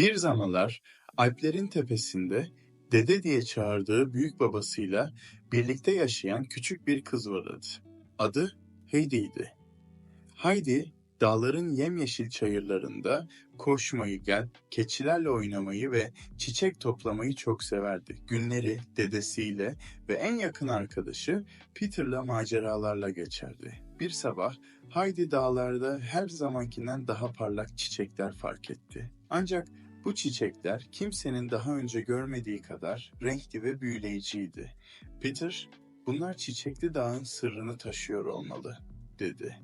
Bir zamanlar Alplerin tepesinde dede diye çağırdığı büyük babasıyla birlikte yaşayan küçük bir kız vardı. Adı Heidi'ydi. Heidi dağların yemyeşil çayırlarında koşmayı, gel, keçilerle oynamayı ve çiçek toplamayı çok severdi. Günleri dedesiyle ve en yakın arkadaşı Peter'la maceralarla geçerdi. Bir sabah Heidi dağlarda her zamankinden daha parlak çiçekler fark etti. Ancak bu çiçekler kimsenin daha önce görmediği kadar renkli ve büyüleyiciydi. Peter, bunlar çiçekli dağın sırrını taşıyor olmalı, dedi.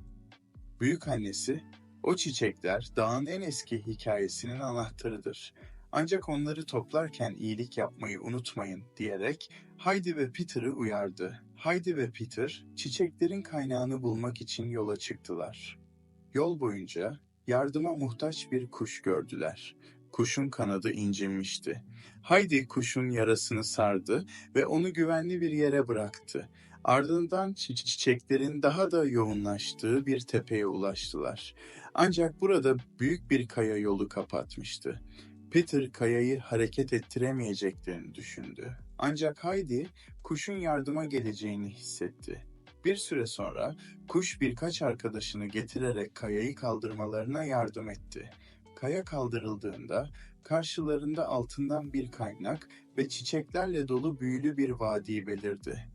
Büyük annesi, o çiçekler dağın en eski hikayesinin anahtarıdır. Ancak onları toplarken iyilik yapmayı unutmayın diyerek Heidi ve Peter'ı uyardı. Heidi ve Peter çiçeklerin kaynağını bulmak için yola çıktılar. Yol boyunca yardıma muhtaç bir kuş gördüler. Kuşun kanadı incinmişti. Heidi kuşun yarasını sardı ve onu güvenli bir yere bıraktı. Ardından çi- çiçeklerin daha da yoğunlaştığı bir tepeye ulaştılar. Ancak burada büyük bir kaya yolu kapatmıştı. Peter kayayı hareket ettiremeyeceklerini düşündü. Ancak Heidi kuşun yardıma geleceğini hissetti. Bir süre sonra kuş birkaç arkadaşını getirerek kayayı kaldırmalarına yardım etti. Kaya kaldırıldığında karşılarında altından bir kaynak ve çiçeklerle dolu büyülü bir vadi belirdi.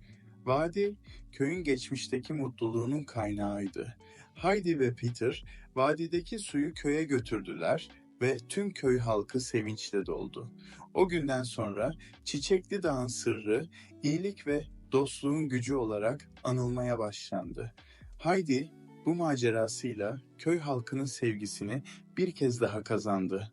Vadi köyün geçmişteki mutluluğunun kaynağıydı. Heidi ve Peter vadideki suyu köye götürdüler ve tüm köy halkı sevinçle doldu. O günden sonra Çiçekli Dağ'ın sırrı iyilik ve dostluğun gücü olarak anılmaya başlandı. Heidi bu macerasıyla köy halkının sevgisini bir kez daha kazandı.